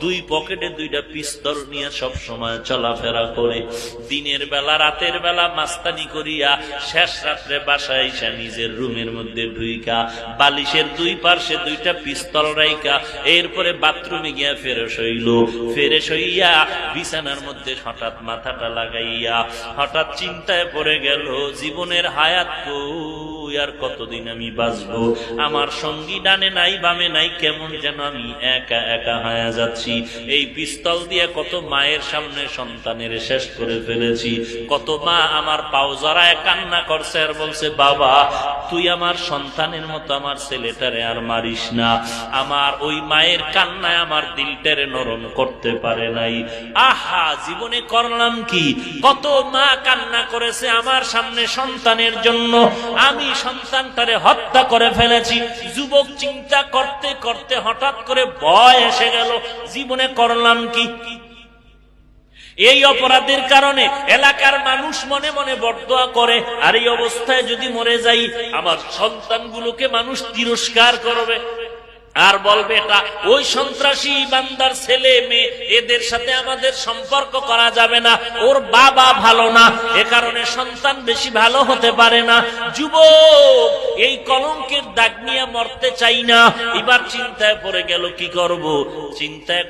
দুই পকেটে দুইটা পিস্তল নিয়ে সব সময় চলাফেরা করে। দিনের বেলা, রাতের বেলা মাস্তানি করিয়া শেষ রাত্রে বাসায় এসে নিজের রুমের মধ্যে ঢুইকা, বালিশের দুই পার্শ্বে দুইটা পিস্তল রাইকা এরপরে বাথরুমে গিয়া ফেরস হইল। ফেরেস হইয়া বিছানার মধ্যে হঠাৎ মাথাটা লাগাইয়া, হঠাৎ চিন্তায় পড়ে গেল, জীবনের হায়াত কই? আর কতদিন আমি বাঁচব? আমার সঙ্গী ডানে নাই, বামে নাই, কেমন যেন আমি একা একা হায়া যাচ্ছি। এই পিস্তল দিয়ে কত মায়ের সামনে সন্তানের শেষ করে ফেলেছি। কত মা আমার পাও কান্না করছে আর বলছে, বাবা তুই আমার সন্তানের মতো আমার ছেলেটারে আর মারিস না। আমার ওই মায়ের কান্নায় আমার দিলটারে নরম করতে পারে নাই। আহা, জীবনে করলাম কি? কত মা কান্না করেছে আমার সামনে সন্তানের জন্য। আমি সন্তানটারে হত্যা করে ফেলেছি। যুবক চিন্তা করতে করতে হঠাৎ করে ভয় এসে গেল। জীবনে করলাম কি? এই অপরাধের কারণে এলাকার মানুষ মনে মনে বরদোয়া করে, আর এই অবস্থায় যদি মরে যাই, আমার সন্তানগুলোকে মানুষ তিরস্কার করবে। আর বলবে, এটা ওই সন্ত্রাসী বান্দার ছেলে, মেয়ে, এদের সাথে আমাদের সম্পর্ক করা যাবে না। ওর বাবা ভালো না, এ কারণে সন্তান বেশি ভালো হতে পারে না। যুবক, এই কলঙ্কের দাগ নিয়ে মরতে চাই না। এবার চিন্তায় পড়ে গেল, কি করব? চিন্তায়